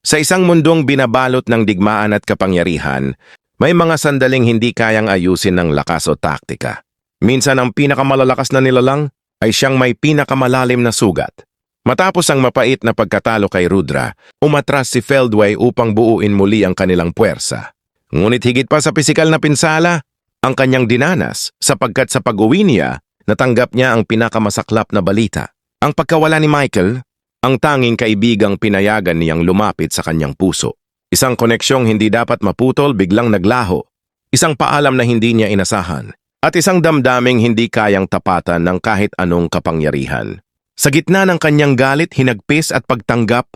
Sa isang mundong binabalot ng digmaan at kapangyarihan, may mga sandaling hindi kayang ayusin ng lakas o taktika. Minsan ang pinakamalalakas na nilalang ay siyang may pinakamalalim na sugat. Matapos ang mapait na pagkatalo kay Rudra, umatras si Feldway upang buuin muli ang kanilang puwersa. Ngunit higit pa sa pisikal na pinsala, ang kanyang dinanas sapagkat sa pag-uwi niya, natanggap niya ang pinakamasaklap na balita. Ang pagkawala ni Michael, ang tanging kaibigang pinayagan niyang lumapit sa kanyang puso. Isang koneksyong hindi dapat maputol biglang naglaho. Isang paalam na hindi niya inasahan. At isang damdaming hindi kayang tapatan ng kahit anong kapangyarihan. Sa gitna ng kanyang galit, hinagpis at pagtanggap,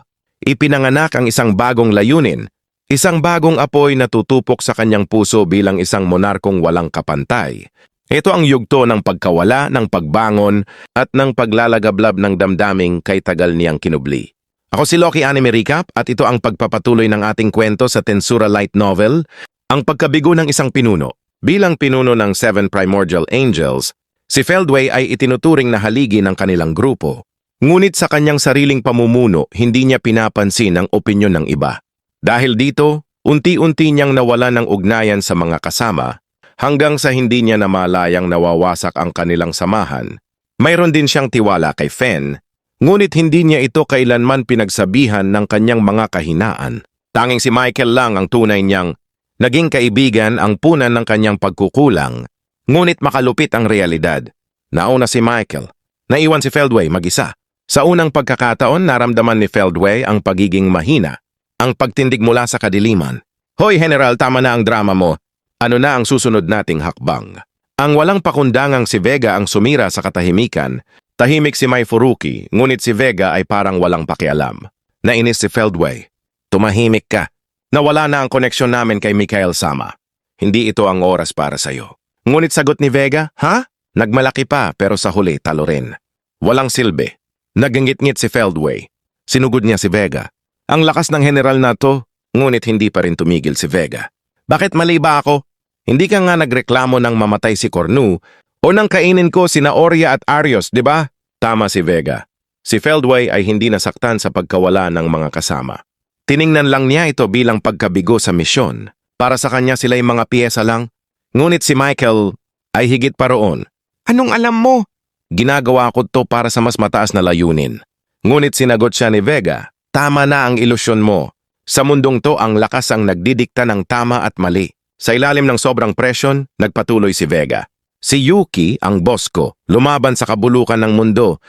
ipinanganak ang isang bagong layunin, isang bagong apoy na tutupok sa kanyang puso bilang isang monarkong walang kapantay. Ito ang yugto ng pagkawala, ng pagbangon, at ng paglalagablab ng damdaming kay tagal niyang kinubli. Ako si Loki Anime Recap at ito ang pagpapatuloy ng ating kwento sa Tensura Light Novel, ang pagkabigo ng isang pinuno. Bilang pinuno ng Seven Primordial Angels, si Feldway ay itinuturing na haligi ng kanilang grupo. Ngunit sa kanyang sariling pamumuno, hindi niya pinapansin ang opinyon ng iba. Dahil dito, unti-unti niyang nawala ng ugnayan sa mga kasama hanggang sa hindi niya namalayang nawawasak ang kanilang samahan. Mayroon din siyang tiwala kay Fen, ngunit hindi niya ito kailanman pinagsabihan ng kanyang mga kahinaan. Tanging si Michael lang ang tunay niyang naging kaibigan ang punan ng kanyang pagkukulang, ngunit makalupit ang realidad. Nauna si Michael, naiwan si Feldway mag-isa. Sa unang pagkakataon, naramdaman ni Feldway ang pagiging mahina, ang pagtindig mula sa kadiliman. Hoy General, tama na ang drama mo. Ano na ang susunod nating hakbang? Ang walang pakundangang si Vega ang sumira sa katahimikan. Tahimik si Mai Furuki, ngunit si Vega ay parang walang pakialam. Nainis si Feldway. Tumahimik ka. Nawala na ang koneksyon namin kay Mikael Sama. Hindi ito ang oras para sa'yo. Ngunit sagot ni Vega, ha? Nagmalaki pa pero sa huli talo rin. Walang silbi. Nagingit-ngit si Feldway. Sinugod niya si Vega. Ang lakas ng general na to, ngunit hindi pa rin tumigil si Vega. Bakit mali ba ako? Hindi ka nga nagreklamo ng mamatay si Cornu o nang kainin ko sina Oria at Arios, di ba? Tama si Vega. Si Feldway ay hindi nasaktan sa pagkawala ng mga kasama. Tiningnan lang niya ito bilang pagkabigo sa misyon. Para sa kanya sila'y mga piyesa lang. Ngunit si Michael ay higit pa roon. Anong alam mo? Ginagawa ko to para sa mas mataas na layunin. Ngunit sinagot siya ni Vega, tama na ang ilusyon mo. Sa mundong to ang lakas ang nagdidikta ng tama at mali. Sa ilalim ng sobrang presyon, nagpatuloy si Vega. Si Yuki, ang boss ko, lumaban sa kabulukan ng mundo.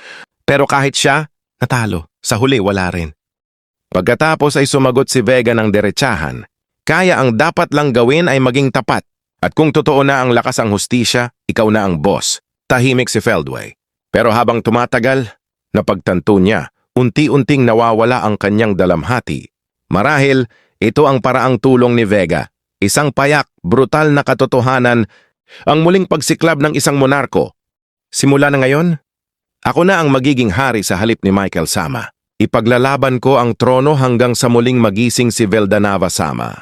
Pero kahit siya, natalo. Sa huli, wala rin. Pagkatapos ay sumagot si Vega ng derechahan. Kaya ang dapat lang gawin ay maging tapat. At kung totoo na ang lakas ang hustisya, ikaw na ang boss. Tahimik si Feldway. Pero habang tumatagal, napagtanto niya, unti-unting nawawala ang kanyang dalamhati. Marahil, ito ang paraang tulong ni Vega. Isang payak, brutal na katotohanan, ang muling pagsiklab ng isang monarko. Simula na ngayon, ako na ang magiging hari sa halip ni Michael Sama. Ipaglalaban ko ang trono hanggang sa muling magising si Veldanava Sama.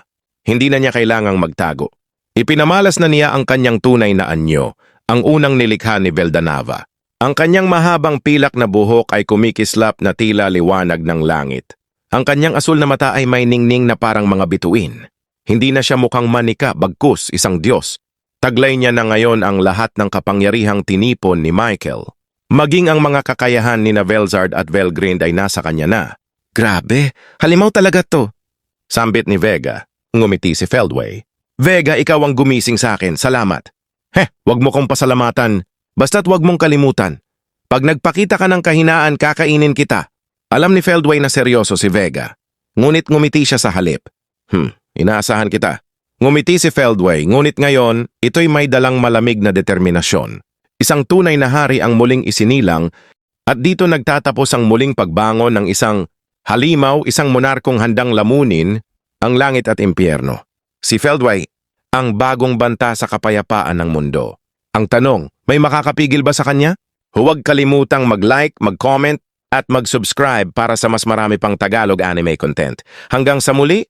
Hindi na niya kailangang magtago. Ipinamalas na niya ang kanyang tunay na anyo, ang unang nilikha ni Veldanava. Ang kanyang mahabang pilak na buhok ay kumikislap na tila liwanag ng langit. Ang kanyang asul na mata ay may ningning na parang mga bituin. Hindi na siya mukhang manika, bagkus, isang Diyos. Taglay niya na ngayon ang lahat ng kapangyarihang tinipon ni Michael. Maging ang mga kakayahan ni na Velzard at Velgrind ay nasa kanya na. Grabe, halimaw talaga to. Sambit ni Vega, ngumiti si Feldway. Vega, ikaw ang gumising sa akin, salamat. Heh, wag mo kong pasalamatan. Basta't wag mong kalimutan. Pag nagpakita ka ng kahinaan, kakainin kita. Alam ni Feldway na seryoso si Vega. Ngunit ngumiti siya sa halip. Hmm, inaasahan kita. Ngumiti si Feldway, ngunit ngayon, ito'y may dalang malamig na determinasyon. Isang tunay na hari ang muling isinilang at dito nagtatapos ang muling pagbangon ng isang halimaw, isang monarkong handang lamunin ang langit at impyerno. Si Feldway, ang bagong banta sa kapayapaan ng mundo. Ang tanong, may makakapigil ba sa kanya? Huwag kalimutang mag-like, mag-comment at mag-subscribe para sa mas marami pang Tagalog anime content. Hanggang sa muli,